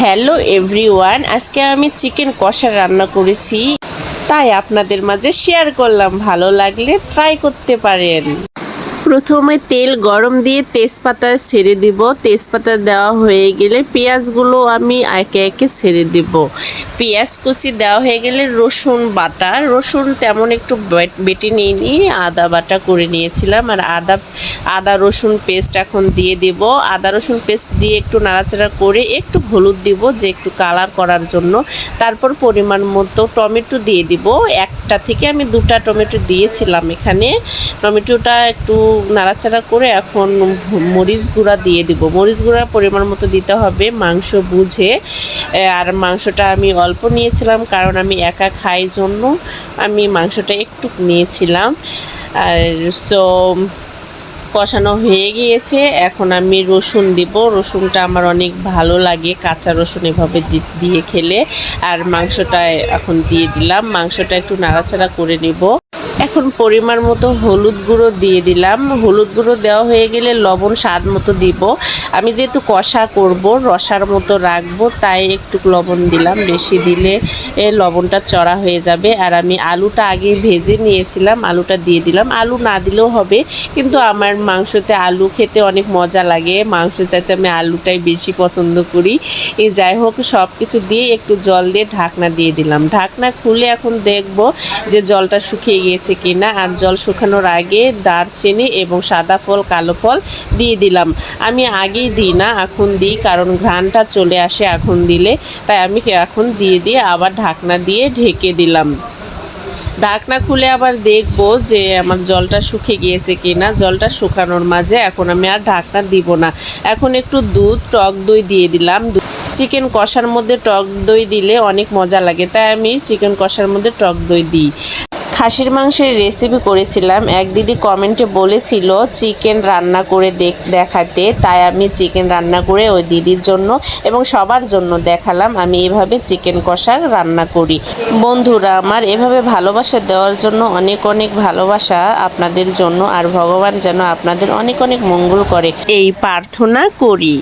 Hello everyone, আজকে আমি chicken কষা রান্না করেছি। তাই আপনাদের মাঝে শেয়ার করলাম, ভালো লাগলে ট্রাই করতে পারেন। প্রথমে তেল গরম দিয়ে তেজপাতা ছেড়ে দিব। তেজপাতা দেওয়া হয়ে গেলে পেঁয়াজগুলো আমি একে একে ছেড়ে দিব। পেঁয়াজ কুচি দেওয়া হয়ে গেলে রসুন বাটা। রসুন তেমন একটু বেটে নিয়ে নিয়ে আদা বাটা করে নিয়েছিলাম। আর আদা আদা রসুন পেস্ট এখন দিয়ে দিব। আদা রসুন পেস্ট দিয়ে একটু নাড়াচাড়া করে একটু হলুদ দিব যে একটু কালার করার জন্য। তারপর পরিমাণ মতো টমেটো দিয়ে দিব। একটা থেকে আমি দুটা টমেটো দিয়েছিলাম এখানে। টমেটোটা একটু নাড়াচাড়া করে এখন মরিচ গুঁড়া দিয়ে দিব। মরিচ গুঁড়া পরিমাণ মতো দিতে হবে মাংস বুঝে। আর মাংসটা আমি অল্প নিয়েছিলাম কারণ আমি একা খাই জন্য আমি মাংসটা একটু নিয়েছিলাম। আর সো কষানো হয়ে গিয়েছে। এখন আমি রসুন দিব। রসুনটা আমার অনেক ভালো লাগে কাঁচা রসুন এভাবে দিয়ে খেলে। আর মাংসটা এখন দিয়ে দিলাম। মাংসটা একটু নাড়াচাড়া করে নিব। এখন পরিমাণ মতো হলুদ গুঁড়ো দিয়ে দিলাম। হলুদ গুঁড়ো দেওয়া হয়ে গেলে লবণ স্বাদ মতো দিব। আমি যেহেতু কষা করব, রসার মতো রাখব, তাই একটু লবণ দিলাম। বেশি দিলে লবণটা চড়া হয়ে যাবে। আর আমি আলুটা আগে ভেজে নিয়েছিলাম, আলুটা দিয়ে দিলাম। আলু না দিলেও হবে, কিন্তু আমার মাংসতে আলু খেতে অনেক মজা লাগে। মাংস চাইতে আমি আলুটাই বেশি পছন্দ করি। যাই হোক সব কিছু দিয়ে একটু জল দিয়ে ঢাকনা দিয়ে দিলাম। ঢাকনা খুলে এখন দেখব যে জলটা শুকিয়ে গিয়েছে কিনা আর জল শুকানোর আগে দারচিনি এবং সাদা ফল, কালো ফল দিয়ে দিলাম। আমি আগেই দিই না, এখন দিই, কারণ ঘ্রাণটা চলে আসে এখন দিলে। তাই আমি এখন দিয়ে দিয়ে আবার ঢাকনা দিয়ে ঢেকে দিলাম। ঢাকনা খুলে আবার দেখব যে আমার জলটা শুকিয়ে গিয়েছে কিনা। জলটা শুকানোর মাঝে এখন আমি আর ঢাকনা দিব না। এখন একটু দুধ, টক দই দিয়ে দিলাম। চিকেন কষার মধ্যে টক দই দিলে অনেক মজা লাগে। তাই আমি চিকেন কষার মধ্যে টক দই দিই। খাসির মাংসের রেসিপি করেছিলাম। এক দিদি কমেন্টে বলেছিল চিকেন রান্না করে দেখ দেখাতে। তাই আমি চিকেন রান্না করে ওই দিদির জন্য এবং সবার জন্য দেখালাম। আমি এভাবে চিকেন কষা রান্না করি। বন্ধুরা, আমার এভাবে ভালোবাসা দেওয়ার জন্য অনেক অনেক ভালোবাসা আপনাদের জন্য। আর ভগবান যেন আপনাদের অনেক অনেক মঙ্গল করে। এই প্রার্থনা করি।